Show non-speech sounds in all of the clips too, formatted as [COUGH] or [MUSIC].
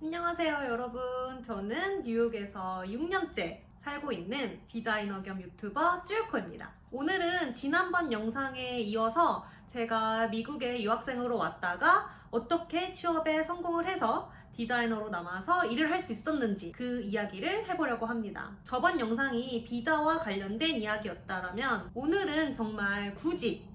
안녕하세요, 여러분. 저는 뉴욕에서 6년째 살고 있는 디자이너 겸 유튜버 쭈유코입니다. 오늘은 지난번 영상에 이어서 제가 미국에 유학생으로 왔다가 어떻게 취업에 성공을 해서 디자이너로 남아서 일을 할 수 있었는지 그 이야기를 해보려고 합니다. 저번 영상이 비자와 관련된 이야기였다면 오늘은 정말 굳이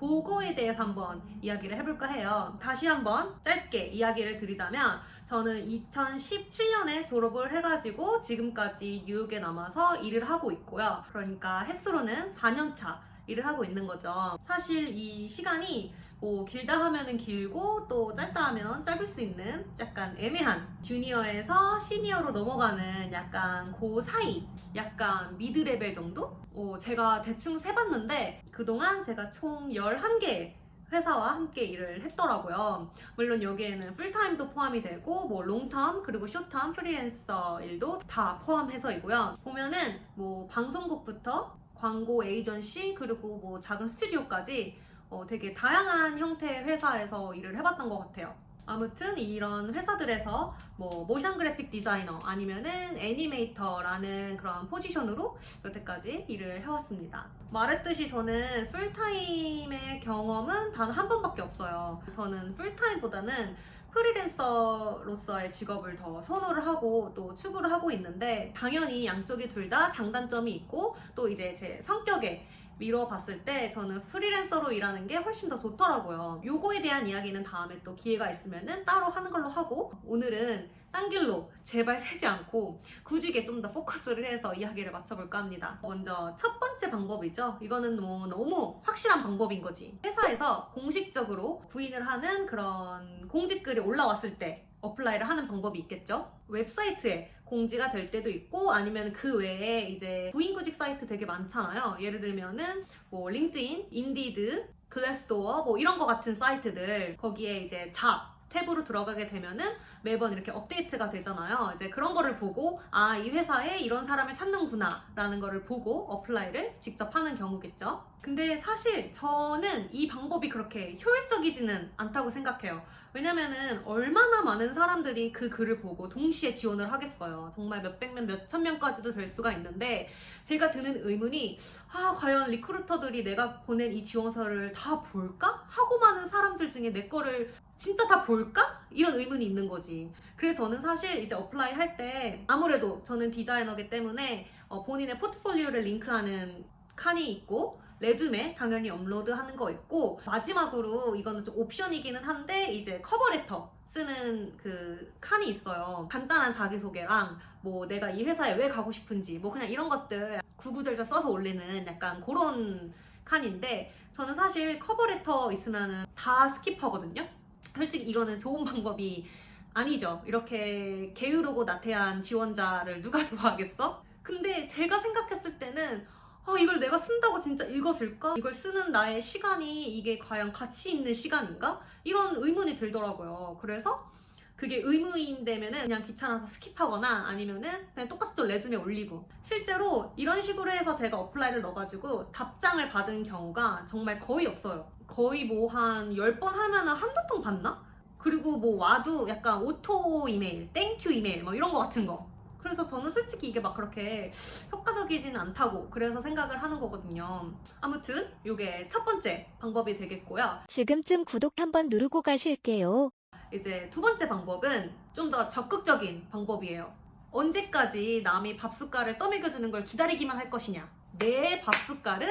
그거에 대해서 한번 이야기를 해볼까 해요. 다시 한번 짧게 이야기를 드리자면 저는 2017년에 졸업을 해가지고 지금까지 뉴욕에 남아서 일을 하고 있고요. 그러니까 횟수로는 4년차 일을 하고 있는 거죠. 사실 이 시간이 뭐 길다 하면은 길고 또 짧다 하면 짧을 수 있는 약간 애매한 주니어에서 시니어로 넘어가는 약간 그 사이 약간 미드 레벨 정도? 어, 제가 대충 세봤는데 그동안 제가 총 11개 회사와 함께 일을 했더라고요. 물론 여기에는 풀타임도 포함이 되고 뭐 롱텀 그리고 쇼텀 프리랜서 일도 다 포함해서이고요. 보면은 뭐 방송국부터 광고 에이전시 그리고 뭐 작은 스튜디오까지 어, 되게 다양한 형태의 회사에서 일을 해봤던 것 같아요. 아무튼 이런 회사들에서 뭐 모션 그래픽 디자이너 아니면은 애니메이터라는 그런 포지션으로 여태까지 일을 해왔습니다. 말했듯이 저는 풀타임의 경험은 단 한 번밖에 없어요. 저는 풀타임보다는 프리랜서로서의 직업을 더 선호를 하고 또 추구를 하고 있는데 당연히 양쪽이 둘 다 장단점이 있고 또 이제 제 성격에 미뤄 봤을 때 저는 프리랜서로 일하는 게 훨씬 더 좋더라고요. 요거에 대한 이야기는 다음에 또 기회가 있으면은 따로 하는 걸로 하고 오늘은 딴 길로 제발 새지 않고 굳이게 좀더 포커스를 해서 이야기를 맞춰볼까 합니다. 먼저 첫 번째 방법이죠. 이거는 뭐 너무 확실한 방법인 거지. 회사에서 공식적으로 구인을 하는 그런 공지글이 올라왔을 때 어플라이를 하는 방법이 있겠죠. 웹사이트에 공지가 될 때도 있고 아니면 그 외에 이제 구인구직 사이트 되게 많잖아요. 예를 들면은 뭐 링크드인, 인디드, 글래스도어 뭐 이런 거 같은 사이트들 거기에 이제 잡 탭으로 들어가게 되면은 매번 이렇게 업데이트가 되잖아요. 이제 그런 거를 보고 아 이 회사에 이런 사람을 찾는구나 라는 거를 보고 어플라이를 직접 하는 경우겠죠. 근데 사실 저는 이 방법이 그렇게 효율적이지는 않다고 생각해요. 왜냐면은 얼마나 많은 사람들이 그 글을 보고 동시에 지원을 하겠어요. 정말 몇백 명, 몇천 명까지도 될 수가 있는데 제가 드는 의문이 아 과연 리크루터들이 내가 보낸 이 지원서를 다 볼까? 하고 많은 사람들 중에 내 거를 진짜 다 볼까? 이런 의문이 있는 거지. 그래서 저는 사실 이제 어플라이 할 때 아무래도 저는 디자이너기 때문에 어, 본인의 포트폴리오를 링크하는 칸이 있고 레즈메 당연히 업로드하는 거 있고 마지막으로 이거는 좀 옵션이기는 한데 이제 커버레터 쓰는 그 칸이 있어요. 간단한 자기소개랑 뭐 내가 이 회사에 왜 가고 싶은지 뭐 그냥 이런 것들 구구절절 써서 올리는 약간 그런 칸인데 저는 사실 커버레터 있으면은 다 스킵하거든요. 솔직히 이거는 좋은 [LAUGHS] 방법이 아니죠. 이렇게 게으르고 나태한 지원자를 누가 [LAUGHS] 좋아하겠어? 근데 제가 생각했을 때는 아, 이걸 내가 쓴다고 진짜 읽었을까? 이걸 쓰는 나의 시간이 이게 과연 가치 있는 시간인가? 이런 의문이 들더라고요. 그래서 그게 의무인되면은 그냥 귀찮아서 스킵하거나 아니면은 그냥 똑같이 또 레즈메 올리고 실제로 이런 식으로 해서 제가 어플라이를 넣어가지고 답장을 받은 경우가 정말 거의 없어요. 거의 뭐 한 10번 하면은 한두 통 받나? 그리고 뭐 와도 약간 오토 이메일, 땡큐 이메일 뭐 이런 거 같은 거. 그래서 저는 솔직히 이게 막 그렇게 효과적이지는 않다고 그래서 생각을 하는 거거든요. 아무튼 이게 첫 번째 방법이 되겠고요. 지금쯤 구독 한번 누르고 가실게요. 이제 두 번째 방법은 좀 더 적극적인 방법이에요. 언제까지 남이 밥숟갈을 떠먹여주는 걸 기다리기만 할 것이냐. 내 밥숟갈은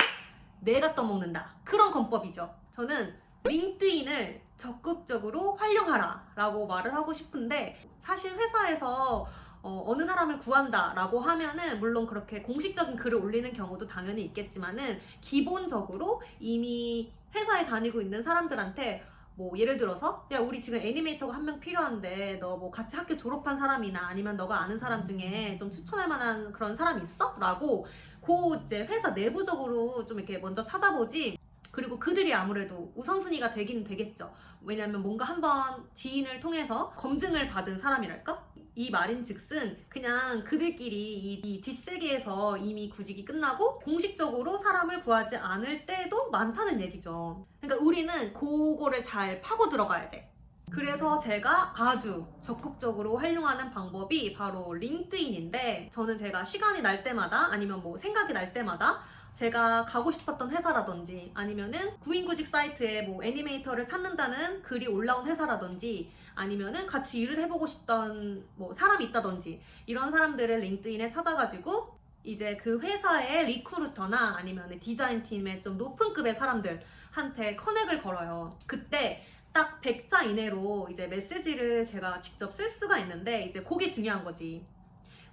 내가 떠먹는다. 그런 권법이죠. 저는 링크드인을 적극적으로 활용하라 라고 말을 하고 싶은데 사실 회사에서 어, 느 사람을 구한다 라고 하면은 물론 그렇게 공식적인 글을 올리는 경우도 당연히 있겠지만은 기본적으로 이미 회사에 다니고 있는 사람들한테 뭐 예를 들어서 야 우리 지금 애니메이터가 한 명 필요한데 너 뭐 같이 학교 졸업한 사람이나 아니면 너가 아는 사람 중에 좀 추천할 만한 그런 사람 있어? 라고 그 이제 회사 내부적으로 좀 이렇게 먼저 찾아보지 그리고 그들이 아무래도 우선순위가 되긴 되겠죠. 왜냐면 뭔가 한번 지인을 통해서 검증을 받은 사람이랄까? 이 말인 즉슨 그냥 그들끼리 이, 이 뒷세계에서 이미 구직이 끝나고 공식적으로 사람을 구하지 않을 때도 많다는 얘기죠. 그러니까 우리는 그거를 잘 파고 들어가야 돼. 그래서 제가 아주 적극적으로 활용하는 방법이 바로 링크드인인데 저는 제가 시간이 날 때마다 아니면 뭐 생각이 날 때마다 제가 가고 싶었던 회사라든지 아니면은 구인구직 사이트에 뭐 애니메이터를 찾는다는 글이 올라온 회사라든지 아니면은 같이 일을 해보고 싶던 뭐 사람이 있다든지 이런 사람들을 링크드인에 찾아가지고 이제 그 회사의 리크루터나 아니면 디자인 팀의 좀 높은 급의 사람들한테 커넥을 걸어요. 그때 딱 100자 이내로 이제 메시지를 제가 직접 쓸 수가 있는데 이제 그게 중요한 거지.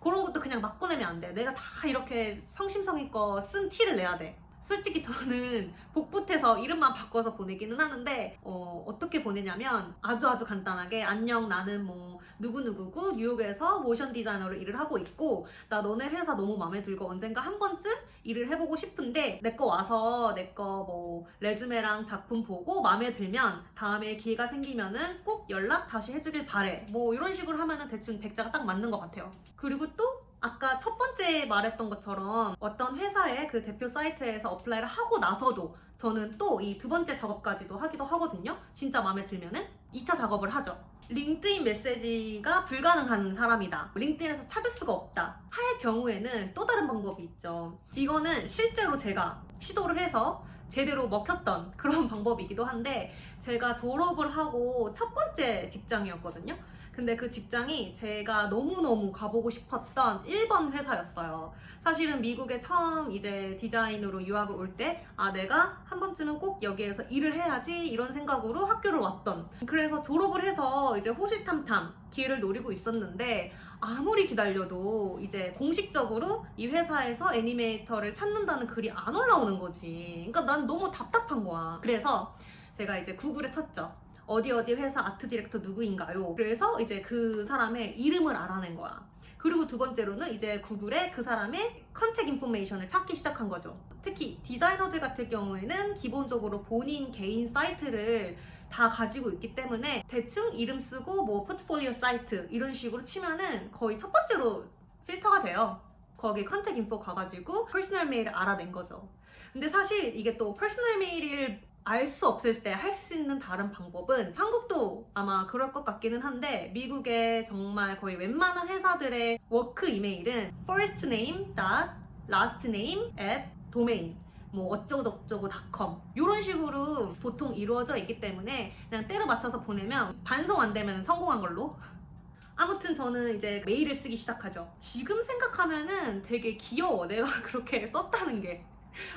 그런 것도 그냥 막 보내면 안 돼. 내가 다 이렇게 성심성의껏 쓴 티를 내야 돼. 솔직히 저는 복붙해서 이름만 바꿔서 보내기는 하는데 어, 어떻게 보내냐면 아주 아주 간단하게 안녕 나는 뭐 누구누구고 뉴욕에서 모션 디자이너로 일을 하고 있고 나 너네 회사 너무 마음에 들고 언젠가 한 번쯤 일을 해보고 싶은데 내 거 와서 내 거 뭐 레즈메랑 작품 보고 마음에 들면 다음에 기회가 생기면은 꼭 연락 다시 해주길 바래. 뭐 이런 식으로 하면은 대충 백자가 딱 맞는 것 같아요. 그리고 또 아까 첫 번째 말했던 것처럼 어떤 회사의 그 대표 사이트에서 어플라이를 하고 나서도 저는 또 이 두 번째 작업까지도 하기도 하거든요. 진짜 마음에 들면은 2차 작업을 하죠. 링크드인 메시지가 불가능한 사람이다. 링크드인에서 찾을 수가 없다. 할 경우에는 또 다른 방법이 있죠. 이거는 실제로 제가 시도를 해서 제대로 먹혔던 [LAUGHS] 그런 방법이기도 한데 제가 졸업을 하고 첫 번째 직장이었거든요. 근데 그 직장이 제가 너무너무 가보고 싶었던 1번 회사였어요. 사실은 미국에 처음 이제 디자인으로 유학을 올 때, 아, 내가 한 번쯤은 꼭 여기에서 일을 해야지, 이런 생각으로 학교를 왔던. 그래서 졸업을 해서 이제 호시탐탐 기회를 노리고 있었는데, 아무리 기다려도 이제 공식적으로 이 회사에서 애니메이터를 찾는다는 글이 안 올라오는 거지. 그러니까 난 너무 답답한 거야. 그래서 제가 이제 구글에 쳤죠. 어디 어디 회사 아트 디렉터 누구인가요? 그래서 이제 그 사람의 이름을 알아낸 거야. 그리고 두 번째로는 이제 구글에 그 사람의 컨택 인포메이션을 찾기 시작한 거죠. 특히 디자이너들 같은 경우에는 기본적으로 본인 개인 사이트를 다 가지고 있기 때문에 대충 이름 쓰고 뭐 포트폴리오 사이트 이런 식으로 치면은 거의 첫 번째로 필터가 돼요. 거기 컨택 인포 가가지고 퍼스널 메일을 알아낸 거죠. 근데 사실 이게 또 퍼스널 메일을 알 수 없을 때 할 수 있는 다른 방법은 한국도 아마 그럴 것 같기는 한데 미국의 정말 거의 웬만한 회사들의 워크 이메일은 first name dot last name at domain 뭐 어쩌고저쩌고.com 이런 식으로 보통 이루어져 있기 때문에 그냥 때려 맞춰서 보내면 반송 안 되면 성공한 걸로 아무튼 저는 이제 메일을 쓰기 시작하죠. 지금 생각하면은 되게 귀여워. 내가 [LAUGHS] 그렇게 썼다는 게.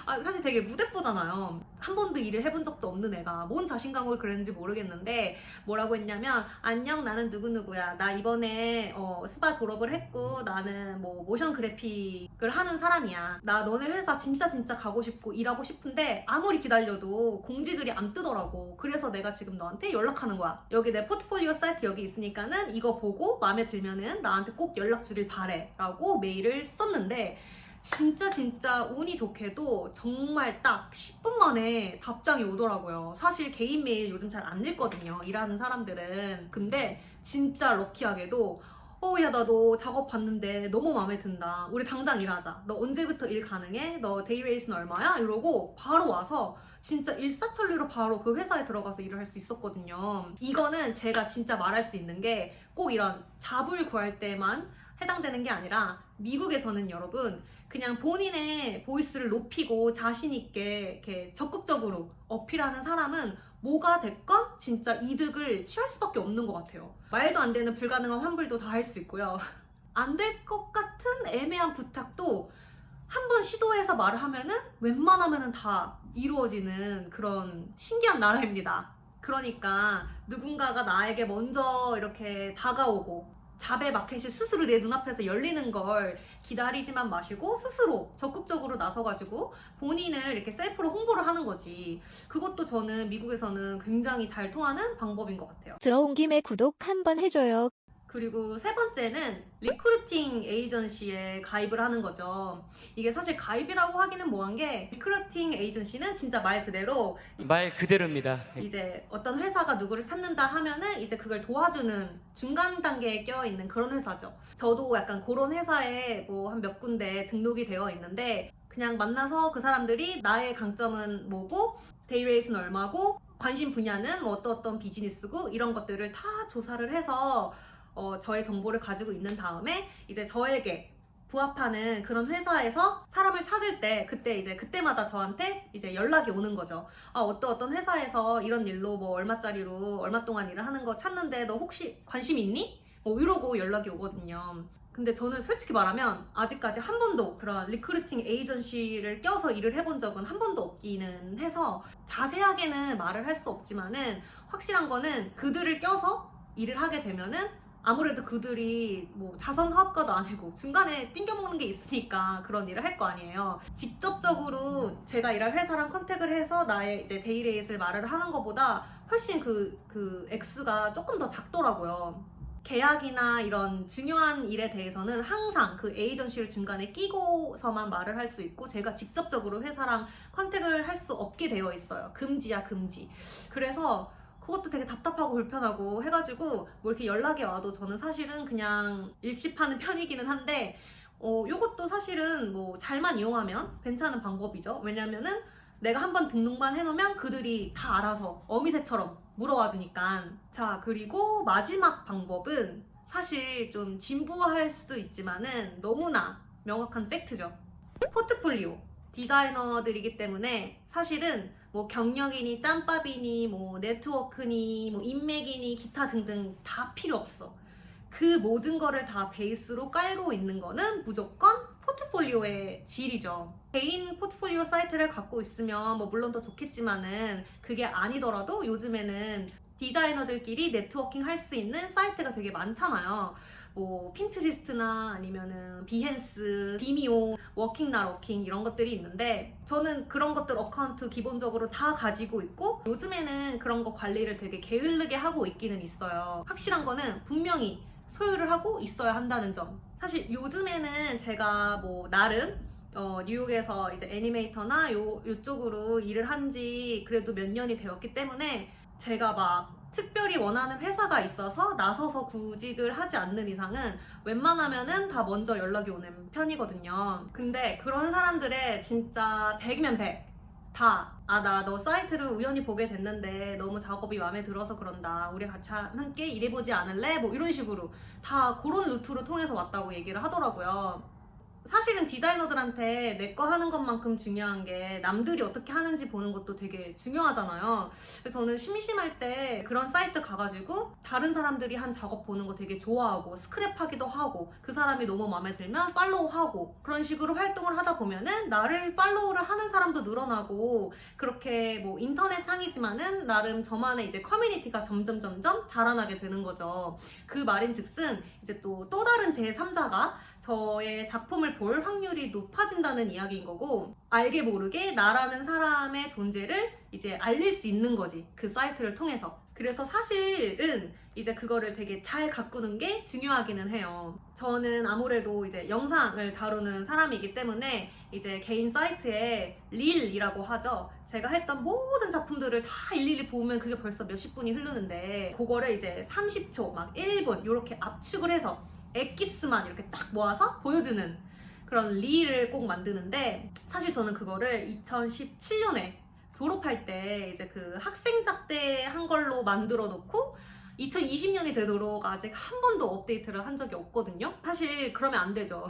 아, 사실 되게 무대뽀잖아요. 한 번도 일을 해본 적도 없는 애가 뭔 자신감으로 그랬는지 모르겠는데 뭐라고 했냐면 안녕 나는 누구누구야. 나 이번에 어, 스파 졸업을 했고 나는 뭐 모션 그래픽을 하는 사람이야. 나 너네 회사 진짜 진짜 가고 싶고 일하고 싶은데 아무리 기다려도 공지글이 안 뜨더라고. 그래서 내가 지금 너한테 연락하는 거야. 여기 내 포트폴리오 사이트 여기 있으니까는 이거 보고 마음에 들면은 나한테 꼭 연락 주길 바래. 라고 메일을 썼는데 진짜 진짜 운이 좋게도 정말 딱 10분 만에 답장이 오더라고요. 사실 개인 메일 요즘 잘 안 읽거든요. 일하는 사람들은. 근데 진짜 럭키하게도 어, 야, 나 너 작업 봤는데 너무 마음에 든다. 우리 당장 일하자. 너 언제부터 일 가능해? 너 데이레이스는 얼마야? 이러고 바로 와서 진짜 일사천리로 바로 그 회사에 들어가서 일을 할 수 있었거든요. 이거는 제가 진짜 말할 수 있는 게 꼭 이런 잡을 구할 때만 해당되는 게 아니라 미국에서는 여러분 그냥 본인의 보이스를 높이고 자신 있게 이렇게 적극적으로 어필하는 사람은 뭐가 됐건 진짜 이득을 취할 수밖에 없는 것 같아요. 말도 안 되는 불가능한 환불도 다 할 수 있고요. [LAUGHS] 안 될 것 같은 애매한 부탁도 한번 시도해서 말을 하면은 웬만하면은 다 이루어지는 그런 신기한 나라입니다. 그러니까 누군가가 나에게 먼저 이렇게 다가오고 자배 마켓이 스스로 내 눈앞에서 열리는 걸 기다리지만 마시고 스스로 적극적으로 나서가지고 본인을 이렇게 셀프로 홍보를 하는 거지. 그것도 저는 미국에서는 굉장히 잘 통하는 방법인 것 같아요. 들어온 김에 구독 한번 해줘요. 그리고 세 번째는 리크루팅 에이전시에 가입을 하는 거죠. 이게 사실 가입이라고 하기는 뭐한 게 리크루팅 에이전시는 진짜 말 그대로 말 그대로입니다. 이제 어떤 회사가 누구를 찾는다 하면은 이제 그걸 도와주는 중간 단계에 껴 있는 그런 회사죠. 저도 약간 그런 회사에 뭐 한 몇 군데 등록이 되어 있는데 그냥 만나서 그 사람들이 나의 강점은 뭐고 데이레이스는 얼마고 관심 분야는 뭐 어떤 어떤 비즈니스고 이런 것들을 다 조사를 해서 어, 저의 정보를 가지고 있는 다음에 이제 저에게 부합하는 그런 회사에서 사람을 찾을 때 그때 이제 그때마다 저한테 이제 연락이 오는 거죠. 아, 어떤 어떤 회사에서 이런 일로 뭐 얼마짜리로 얼마 동안 일을 하는 거 찾는데 너 혹시 관심 있니? 뭐 이러고 연락이 오거든요. 근데 저는 솔직히 말하면 아직까지 한 번도 그런 리크루팅 에이전시를 껴서 일을 해본 적은 한 번도 없기는 해서 자세하게는 말을 할 수 없지만은 확실한 거는 그들을 껴서 일을 하게 되면은 아무래도 그들이 뭐 자선 사업가도 아니고 중간에 띵겨먹는 게 있으니까 그런 일을 할 거 아니에요. 직접적으로 제가 일할 회사랑 컨택을 해서 나의 이제 데이레이트를 말을 하는 것보다 훨씬 그, 그 액수가 조금 더 작더라고요. 계약이나 이런 중요한 일에 대해서는 항상 그 에이전시를 중간에 끼고서만 말을 할 수 있고 제가 직접적으로 회사랑 컨택을 할 수 없게 되어 있어요. 금지야, 금지. 그래서 그것도 되게 답답하고 불편하고 해가지고 뭐 이렇게 연락이 와도 저는 사실은 그냥 일십하는 편이기는 한데 어, 요것도 사실은 뭐 잘만 이용하면 괜찮은 방법이죠. 왜냐면은 내가 한번 등록만 해놓으면 그들이 다 알아서 어미새처럼 물어와 주니까. 자, 그리고 마지막 방법은 사실 좀 진부할 수도 있지만은 너무나 명확한 팩트죠. 포트폴리오. 디자이너들이기 때문에 사실은 뭐 경력이니 짬밥이니 뭐 네트워크니 뭐 인맥이니 기타 등등 다 필요 없어. 그 모든 거를 다 베이스로 깔고 있는 거는 무조건 포트폴리오의 질이죠. 개인 포트폴리오 사이트를 갖고 있으면 뭐 물론 더 좋겠지만은 그게 아니더라도 요즘에는 디자이너들끼리 네트워킹 할 수 있는 사이트가 되게 많잖아요. 뭐 핀트리스트나 아니면은 비헨스, 비미오, 워킹 나 워킹 이런 것들이 있는데 저는 그런 것들 어카운트 기본적으로 다 가지고 있고 요즘에는 그런 거 관리를 되게 게을르게 하고 있기는 있어요. 확실한 거는 분명히 소유를 하고 있어야 한다는 점. 사실 요즘에는 제가 뭐 나름 어, 뉴욕에서 이제 애니메이터나 요, 요쪽으로 일을 한 지 그래도 몇 년이 되었기 때문에 제가 막 특별히 원하는 회사가 있어서 나서서 구직을 하지 않는 이상은 웬만하면은 다 먼저 연락이 오는 편이거든요. 근데 그런 사람들의 진짜 100이면 100. 다, 아, 나 너 사이트를 우연히 보게 됐는데 너무 작업이 마음에 들어서 그런다. 우리 같이 함께 일해보지 않을래? 뭐 이런 식으로 다 그런 루트로 통해서 왔다고 얘기를 하더라고요. 사실은 디자이너들한테 내 거 하는 것만큼 중요한 게 남들이 어떻게 하는지 보는 것도 되게 중요하잖아요. 그래서 저는 심심할 때 그런 사이트 가가지고 다른 사람들이 한 작업 보는 거 되게 좋아하고 스크랩하기도 하고 그 사람이 너무 마음에 들면 팔로우하고 그런 식으로 활동을 하다 보면은 나를 팔로우를 하는 사람도 늘어나고 그렇게 뭐 인터넷 상이지만은 나름 저만의 이제 커뮤니티가 점점 점점 자라나게 되는 거죠. 그 말인즉슨 이제 또또 다른 제 3자가 저의 작품을 볼 확률이 높아진다는 이야기인 거고 알게 모르게 나라는 사람의 존재를 이제 알릴 수 있는 거지 그 사이트를 통해서. 그래서 사실은 이제 그거를 되게 잘 가꾸는 게 중요하기는 해요. 저는 아무래도 이제 영상을 다루는 사람이기 때문에 이제 개인 사이트에 릴이라고 하죠. 제가 했던 모든 작품들을 다 일일이 보면 그게 벌써 몇십 분이 흐르는데 그거를 이제 30초 막 1분 이렇게 압축을 해서 엑기스만 이렇게 딱 모아서 보여주는 그런 릴을 꼭 만드는데 사실 저는 그거를 2017년에 졸업할 때 이제 그 학생작 때 한 걸로 만들어 놓고 2020년이 되도록 아직 한 번도 업데이트를 한 적이 없거든요. 사실 그러면 안 되죠.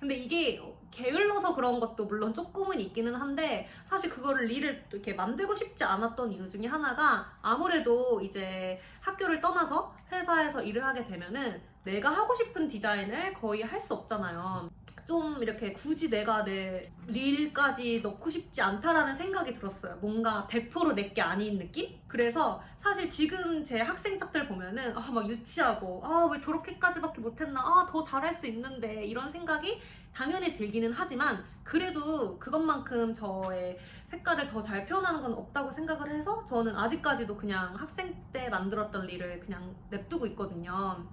근데 이게 게을러서 그런 것도 물론 조금은 있기는 한데 사실 그거를 릴을 이렇게 만들고 싶지 않았던 이유 중에 하나가 아무래도 이제 학교를 떠나서 회사에서 일을 하게 되면은 내가 하고 싶은 디자인을 거의 할 수 없잖아요. 좀 이렇게 굳이 내가 내 릴까지 넣고 싶지 않다라는 생각이 들었어요. 뭔가 100% 내게 아닌 느낌? 그래서 사실 지금 제 학생작들 보면은 아 막 유치하고 아 왜 저렇게까지밖에 못했나 아 더 잘할 수 있는데 이런 생각이 당연히 들기는 하지만 그래도 그것만큼 저의 색깔을 더 잘 표현하는 건 없다고 생각을 해서 저는 아직까지도 그냥 학생 때 만들었던 릴을 그냥 냅두고 있거든요.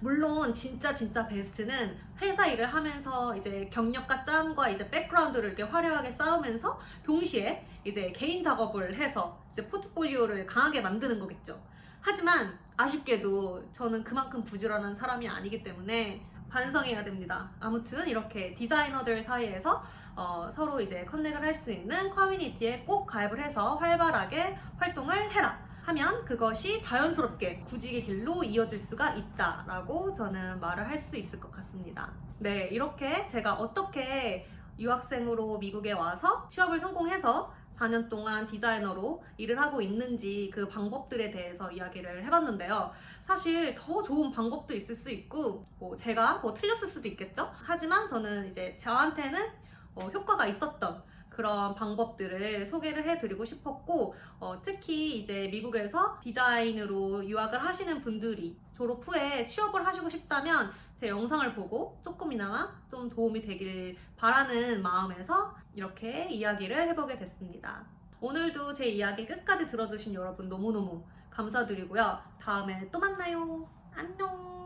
물론 진짜 진짜 베스트는 회사 일을 하면서 이제 경력과 짬과 이제 백그라운드를 이렇게 화려하게 쌓으면서 동시에 이제 개인 작업을 해서 이제 포트폴리오를 강하게 만드는 거겠죠. 하지만 아쉽게도 저는 그만큼 부지런한 사람이 아니기 때문에 반성해야 됩니다. 아무튼 이렇게 디자이너들 사이에서 어, 서로 이제 커넥을 할 수 있는 커뮤니티에 꼭 가입을 해서 활발하게 활동을 해라. 하면 그것이 자연스럽게 구직의 길로 이어질 수가 있다라고 저는 말을 할 수 있을 것 같습니다. 네, 이렇게 제가 어떻게 유학생으로 미국에 와서 취업을 성공해서 4년 동안 디자이너로 일을 하고 있는지 그 방법들에 대해서 이야기를 해봤는데요. 사실 더 좋은 방법도 있을 수 있고, 뭐 제가 뭐 틀렸을 수도 있겠죠? 하지만 저는 이제 저한테는 어, 효과가 있었던 그런 방법들을 소개를 해드리고 싶었고, 어, 특히 이제 미국에서 디자인으로 유학을 하시는 분들이 졸업 후에 취업을 하시고 싶다면 제 영상을 보고 조금이나마 좀 도움이 되길 바라는 마음에서 이렇게 이야기를 해보게 됐습니다. 오늘도 제 이야기 끝까지 들어주신 여러분 너무너무 감사드리고요. 다음에 또 만나요. 안녕!